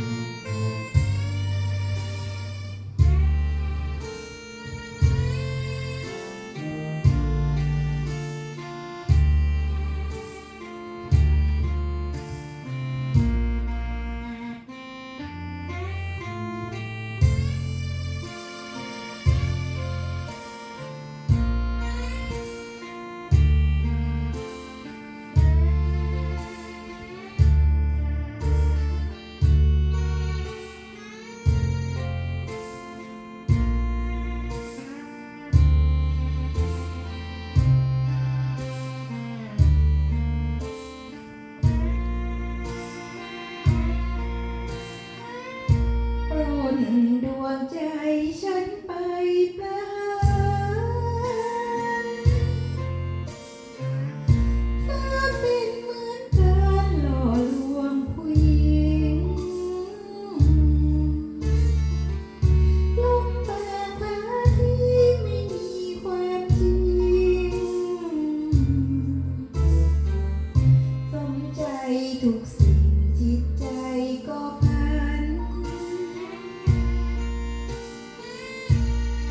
Música ดวงใจฉันไปพลา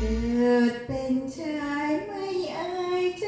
เกิดเป็นชายไม่อายใจ